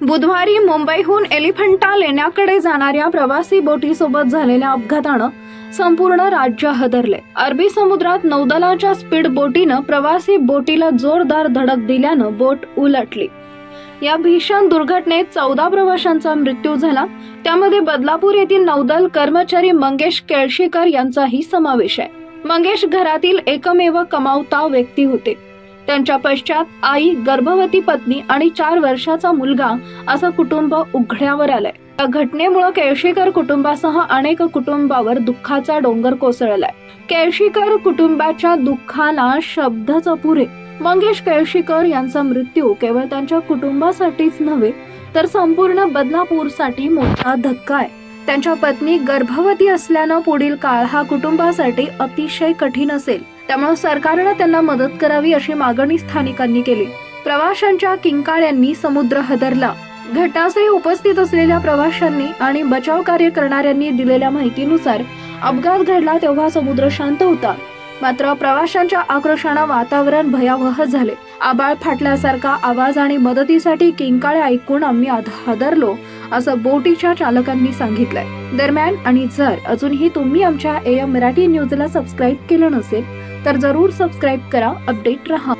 बुधवारी मुंबईहून एलिफंटा लेण्याकडे जाणाऱ्या प्रवासी बोटीसोबत झालेल्या अपघातानं संपूर्ण राज्य हदरले. अरबी समुद्रात नौदलाच्या स्पीड बोटीनं प्रवासी बोटीला जोरदार धडक दिल्यानं बोट उलटली. या भीषण दुर्घटनेत चौदा प्रवाशांचा मृत्यू झाला. त्यामध्ये बदलापूर येथील नौदल कर्मचारी मंगेश केळशीकर यांचाही समावेश आहे. मंगेश घरातील एकमेव कमावता व्यक्ती होते. त्यांच्या पश्चात आई गर्भवती पत्नी आणि चार वर्षाचा मुलगा असं कुटुंब उघड्यावर आलंय. या घटनेमुळे केळशीकर कुटुंबासह अनेक कुटुंबावर दुःखाचा डोंगर कोसळलाय. केळशीकर कुटुंबाच्या दुःखाला शब्दच अपुरे मंगेश केळशीकर यांचा मृत्यू केवळ त्यांच्या कुटुंबासाठीच नव्हे तर संपूर्ण बदलापूरसाठी मोठा धक्का आहे. त्यांच्या पत्नी गर्भवती असल्यानं पुढील काळ हा कुटुंबासाठी अतिशय कठीण असेल. त्यामुळे सरकारनं त्यांना मदत करावी अशी मागणी स्थानिकांनी केली. प्रवाशांच्या किंकाळ्यांनी समुद्र हदरला. घटनास्थळी उपस्थित असलेल्या प्रवाशांनी आणि बचाव कार्य करणाऱ्यांनी दिलेल्या माहितीनुसार अपघात घडला तेव्हा समुद्र शांत होता. मात्र प्रवाशांच्या आक्रोशानं वातावरण भयावह झाले. आबाळ फाटल्यासारखा आवाज आणि मदतीसाठी किंकाळे ऐकून आम्ही आध- हादरलो असं बोटीच्या चालकांनी सांगितलंय. दरम्यान आणि जर अजूनही तुम्ही आमच्या ए एम मराठी न्यूजला सबस्क्राईब केलं नसेल तर जरूर सबस्क्राईब करा अपडेट रहा.